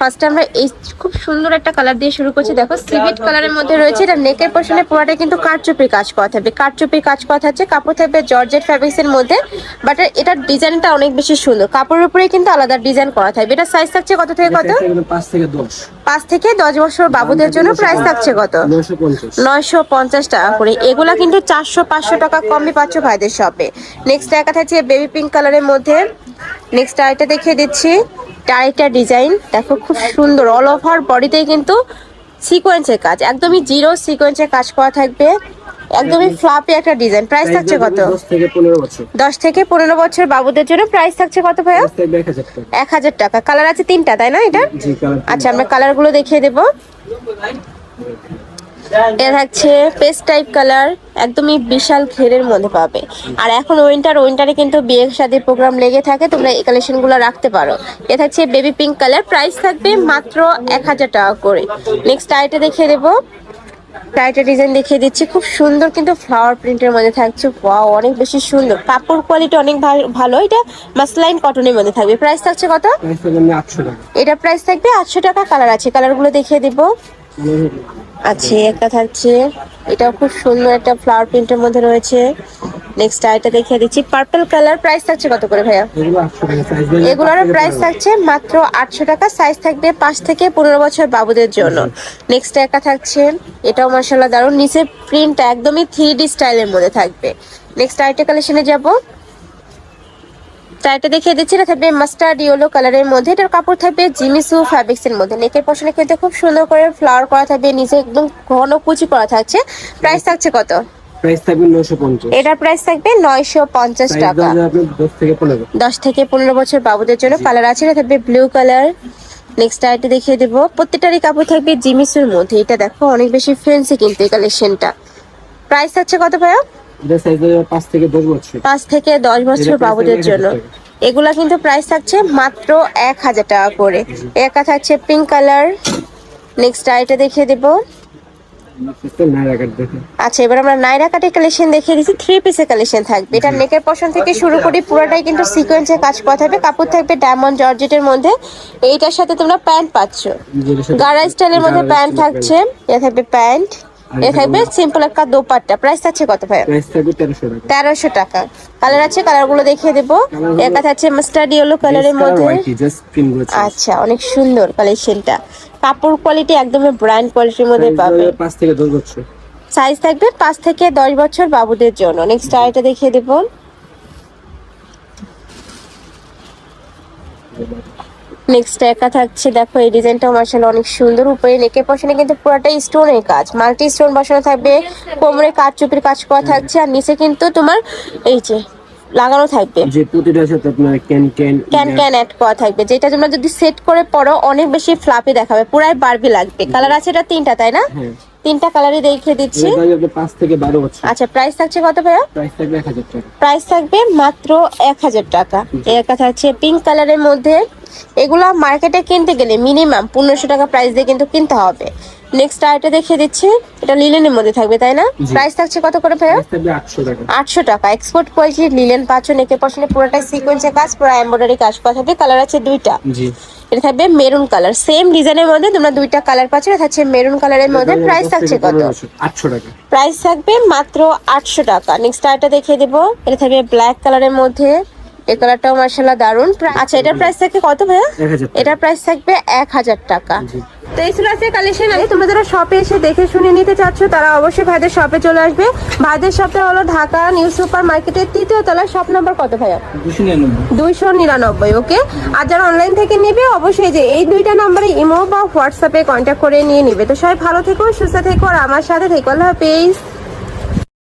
ফার্স্টে আমরা এই খুব সুন্দর একটা কালার দিয়ে শুরু করছি। দেখো সিভিট কালারের মধ্যে রয়েছে। এটা নেকের পোর্শনে পুরোটা কিন্তু কারচুপির কাজ করা থাকবে কারচুপির কাজ করা থাকছে কাপড় থাকবে জর্জেট ফ্যাব্রিক্স এর মধ্যে বাট এটার ডিজাইনটা অনেক বেশি সুন্দর। কাপড়ের উপরে কিন্তু আলাদা ডিজাইন করা থাকবে এটা সাইজ থাকছে কত থেকে কত? পাঁচ থেকে দশ। পাঁচ থেকে দশ বছর বাবুদের জন্য প্রাইস থাকছে কত? নয়শো পঞ্চাশ। নয়শো পঞ্চাশ টাকা করে। এগুলা কিন্তু চারশো পাঁচশো টাকা কমে পাচ্ছ ভাইদের শপে নেক্সট দেখা থাকছে বেবি পিঙ্ক কালারের মধ্যে। নেক্সট আরেকটা দেখিয়ে দিচ্ছি। আরেকটা ডিজাইন দেখো খুব সুন্দর অল ওভার বডিতেই কিন্তু সিকোয়েন্সের কাজ একদমই জিরো সিকোয়েন্সের কাজ করা থাকবে একদমই ফ্লাপি একটা ডিজাইন প্রাইস থাকছে কত? দশ থেকে পনেরো বছর। বাবুদের জন্য প্রাইস থাকছে কত ভাইয়া? এক হাজার টাকা। কালার আছে তিনটা তাই না এটা? আচ্ছা আমরা কালারগুলো দেখিয়ে দেবো। এটা থাকছে পেস্ট টাইপ কালার একদমই বিশাল ঘেরের মধ্যে পাবে। আর এখন উইন্টার উইন্টারে কিন্তু বিয়ে শাদী প্রোগ্রাম লেগে থাকে তোমরা এই কালেকশনগুলো রাখতে পারো। এ থাকছে বেবি পিঙ্ক কালার প্রাইস থাকবে মাত্র এক হাজার টাকা করে। নেক্সট আইটা দেখিয়ে দেবো। টাইটের ডিজাইন দেখিয়ে দিচ্ছি। খুব সুন্দর কিন্তু ফ্লাওয়ার প্রিন্টের মধ্যে থাকছে। ওয়াও অনেক বেশি সুন্দর। কাপড় কোয়ালিটি অনেক ভালো। এটা মাসলাইন কটনের মধ্যে থাকবে। প্রাইস থাকছে কত? এটা প্রাইস থাকবে আটশো টাকা কালার আছে। কালারগুলো দেখিয়ে দিব। আছে একটা থাকছে। এটাও খুব সুন্দর একটা ফ্লাওয়ার প্রিন্টের মধ্যে রয়েছে। নেক্সট আইটা দেখিয়ে দিচ্ছি। পার্পল কালার প্রাইস থাকছে কত করে, ভাইয়া? এগুলোর প্রাইস থাকছে মাত্র আটশো টাকা। সাইজ থাকবে পাঁচ থেকে পনেরো বছর বাবুদের জন্য। নেক্সট একটা থাকছে। এটাও মার্শাল্লাহ দারুণ নিচে প্রিন্ট একদমই থ্রি ডি স্টাইলের মধ্যে থাকবে। নেক্সট আইটা কালেকশনে যাব। টাইটা দেখিয়ে দিচ্ছি এটা থাকবে মাস্টার্ড ইয়েলো কালারের মধ্যে। এটার কাপড় থাকবে জিমিসু ফ্যাব্রিক্স এর মধ্যে। নেকের পশনে কিন্তু খুব সুন্দর করে ফ্লাওয়ার করা থাকবে নিচে একদম ঘন কুচি করা থাকছে। প্রাইস থাকছে কত? প্রাইস থাকবে এটার প্রাইস টাকা। আপনার দশ থেকে বছর বাবুদের জন্য কালার আছে এটা থাকবে ব্লু কালার নেক্সট আইটি দেখিয়ে দেব। প্রত্যেকটারই কাপড় থাকবে জিমিসুর মধ্যে। এটা দেখো অনেক বেশি কিন্তু এই কালেকশনটা প্রাইস থাকছে কত ভাইয়া? পাঁচ থেকে দশ বছর। পাঁচ থেকে দশ বছর বাবুদের জন্য। এগুলা কিন্তু প্রাইস থাকছে মাত্র এক হাজার টাকা করে। একা থাকছে পিঙ্ক কালার নেক্সট আইটা দেখিয়ে দেবো। আচ্ছা এবার আমরা নাইরা কাটের কালেকশন দেখিয়ে দিচ্ছি। থ্রি পিসের কালেকশন থাকবে। এটা নেকের পশন থেকে শুরু করি পুরোটাই কিন্তু সিকোয়েন্সের কাজ করা থাকবে। কাপড় থাকবে ডায়মন্ড জর্জেটের মধ্যে। এইটার সাথে তোমরা প্যান্ট পাচ্ছ। যেটার গাড়া স্টাইলের মধ্যে প্যান্ট থাকছে। থাকবে প্যান্ট এ থাকবে সিম্পল একটা দোপাট্টা। প্রাইস থাকছে কত ভাই প্রাইস থাকবে তেরোশো টাকা। কালার আছে কালারগুলো দেখিয়ে দেবো। মাস্টার্ড ইয়েলো কালারের মধ্যে। আচ্ছা অনেক সুন্দর কালেকশনটা কাপড় কোয়ালিটি একদমই ব্র্যান্ড কোয়ালিটির মধ্যে পাবে। পাঁচ থেকে দশ বছর। সাইজ থাকবে থেকে দশ বছর বাবুদের জন্য। নেক্সট আরেকটা দেখিয়ে দেবো। নেক্সট একা থাকছে দেখো এই ডিজাইনটা মার্শাল অনেক সুন্দর। উপরে নেকের পশনে কিন্তু পুরোটাই স্টোনের কাজ। মাল্টি স্টোন বসানো থাকবে কোমরে কাজ চুপির কাজ করা থাকছে আর নিচে কিন্তু তোমার এই যে লাগানো থাকবে। যে প্রতিটার সাথে আপনার can can can can add করা থাকবে যেটা তোমরা যদি সেট করে পরো অনেক বেশি ফ্লাপি দেখাবে পুরাই বারবি লাগবে। কালার আছে এটা তিনটা তাই না? হ্যাঁ। তিনটা কালারই দেখিয়ে দিচ্ছি। আচ্ছা প্রাইস থাকছে কত ভাইয়া? প্রাইস থাকবে এক হাজার টাকা। প্রাইস থাকবে মাত্র এক হাজার টাকা। এর কথা হচ্ছে পিঙ্ক কালারের মধ্যে। এগুলা মার্কেটে কিনতে গেলে মিনিমাম পনেরোশো টাকা প্রাইস দিয়ে কিন্তু কিনতে হবে। নেক্সট আরেকটা দেখিয়ে দিচ্ছি। এটা লিলেনের মধ্যে থাকবে তাই না। প্রাইস থাকছে কত করে ভাইয়া? আটশো টাকা। এক্সপোর্ট কোয়ালিটির লিলেন পাচ্ছ নেকের পশনে পুরোটাই সিকোয়েন্সের কাজ পুরো এমব্রয়ডারি কাজ। করা থাকবে কালার আছে দুইটা। এটা থাকবে মেরুন কালার। সেম ডিজাইনের মধ্যে তোমরা দুইটা কালার পাচ্ছ এটা থাকছে মেরুন কালারের মধ্যে। প্রাইস থাকছে কত? আটশো টাকা। প্রাইস থাকবে মাত্র আটশো টাকা। নেক্সট আরেকটা দেখিয়ে দেবো। এটা থাকবে ব্ল্যাক কালারের মধ্যে। এই কালারটাও মার্শাল্লাহ দারুণ আচ্ছা এটার প্রাইস থাকবে কত ভাইয়া? এটার প্রাইস থাকবে এক হাজার টাকা। তো এই ছিল আজকে কালেকশন আছে তোমরা যারা শপে এসে দেখে শুনে নিতে চাচ্ছ তারা অবশ্যই ভাইদের শপে চলে আসবে। ভাইদের শপটা হলো ঢাকা নিউ সুপার মার্কেটের তৃতীয় তলার শপ নাম্বার কত ভাইয়া? দুইশো নিরানব্বই। ওকে আর যারা অনলাইন থেকে নেবে অবশ্যই যে এই দুইটা নাম্বারে ইমো বা হোয়াটসঅ্যাপে কন্ট্যাক্ট করে নিয়ে নিবে। তো সবাই ভালো থেকো সুস্থ থেকো আর আমার সাথে থেকো। আল্লাহ হাফেজ।